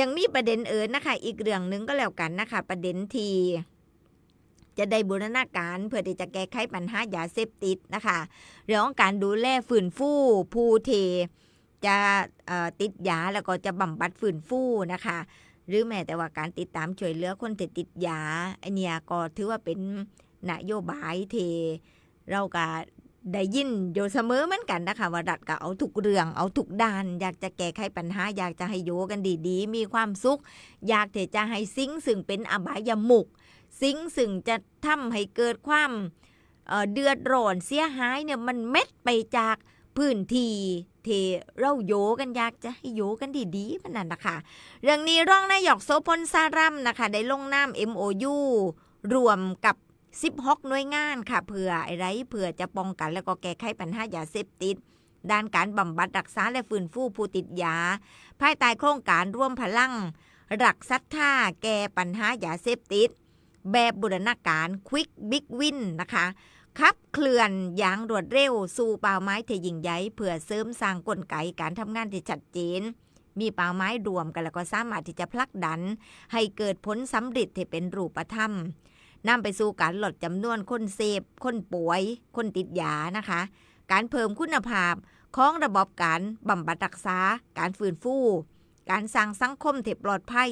ยังมีประเด็นเอิญนะคะ อีกเรื่องหนึ่งก็แล้วกันนะคะ ประเด็นทีจะได้บูรณาการเพื่อที่จะแก้ไขปัญหายาเสพติดนะคะ เรื่องของการดูแลฝืนฟูผู้เทจะติดยาแล้วก็จะบำบัดฝืนฟูนะคะ หรือแม้แต่ว่าการติดตามช่วยเหลือคนที่ติดยาอันเนี้ยก็ถือว่าเป็นนโยบายเทเราก็ ได้ยินอยู่เสมอเหมือนกันนะคะว่ารัฐก็เอาทุกเรื่องเอาทุกด้าน อยากจะแก้ไขปัญหา อยากจะให้โยกันดีๆ มีความสุข อยากที่จะให้สิ่งซึ่งเป็นอบายมุกสิ่งซึ่งจะทำให้เกิดความเอ่อเดือดร้อนเสียหายเนี่ยมันเม็ดไปจากพื้นที่ที่เราโยกันอยากจะให้โยกันดีๆมันนั่นนะคะเรื่องนี้ร่องนายกโสพลสารัมนะคะได้ลงนาม MOU รวมกับ 16 หน่วยงานค่ะเพื่ออะไรเพื่อจะป้องกันและก็แก้ไขปัญหายาเสพติด ด้านการบำบัดรักษาและฟื้นฟูผู้ติดยา ภายใต้โครงการร่วมพลังรักศรัทธาแก้ปัญหายาเสพติด แบบบูรณาการ Quick Big Win นะคะขับเคลื่อนอย่างรวดเร็วสู่เป้าหมายที่ยิ่งใหญ่เพื่อเสริมสร้างกลไกการทำงานที่ชัดเจนมีเป้าหมายรวมกันแล้วก็สามารถที่จะผลักดัน ให้เกิดผลสำเร็จที่เป็นรูปธรรม นำไปสู่การลดจำนวนคนเสพคนป่วย คนติดยานะคะ การเพิ่มคุณภาพของระบบการบำบัดรักษา การฟื้นฟู การสร้างสังคมที่ปลอดภัย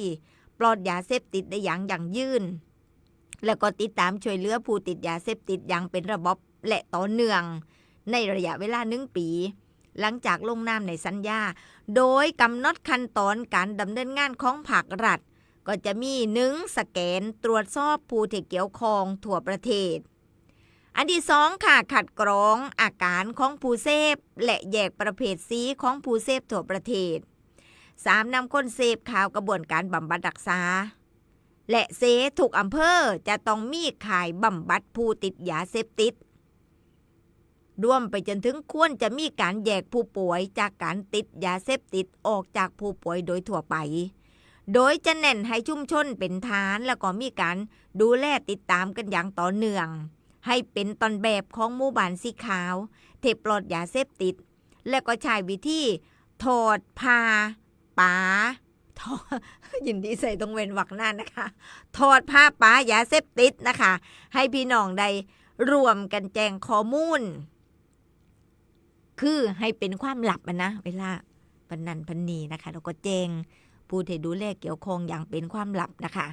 ปลอดยาเสพติดได้อย่างยั่งยืน แล้วก็ติดตามช่วยเหลือผู้ติดยาเสพติดอย่างเป็นระบบและต่อเนื่อง ในระยะเวลาหนึ่งปี หลังจากลงนามในสัญญา โดยกำหนดขั้นตอนการดำเนินงานของภาครัฐ ก็จะมีหนึ่งสแกนตรวจสอบผู้ที่เกี่ยวข้องทั่วประเทศ อันที่สองค่ะขัดกรองอาการของผู้เสพและแยกประเภทสีของผู้เสพทั่วประเทศสามนำคนเสพข่าวกระบวนการบำบัดรักษา และเซถูกอำเภอจะต้องมีขายบำบัดผู้ติดยาเสพติดรวมไปจนถึงควรจะมีการแยกผู้ป่วยจากการติดยาเสพติดออกจากผู้ป่วยโดยทั่วไป โดยจะเน้นให้ชุมชนเป็นฐานแล้วก็มีการดูแลติดตามกันอย่างต่อเนื่อง ให้เป็นตอนแบบของหมู่บ้านสีขาวเทปลอดยาเสพติด และก็ใช้วิธีถอดพาป๋าถอยินดีใส่ตรงเว้นวรรคหน้านะคะถอดผ้าป๋ายาเสพติดนะคะ ให้พี่น้องได้รวมกันแจงข้อมูล คือให้เป็นความหลับนะ เวลาพันนันพันนีนะคะแล้วก็แจง ผู้ที่ดูแลเกี่ยวข้องอย่างเป็นความลับนะคะ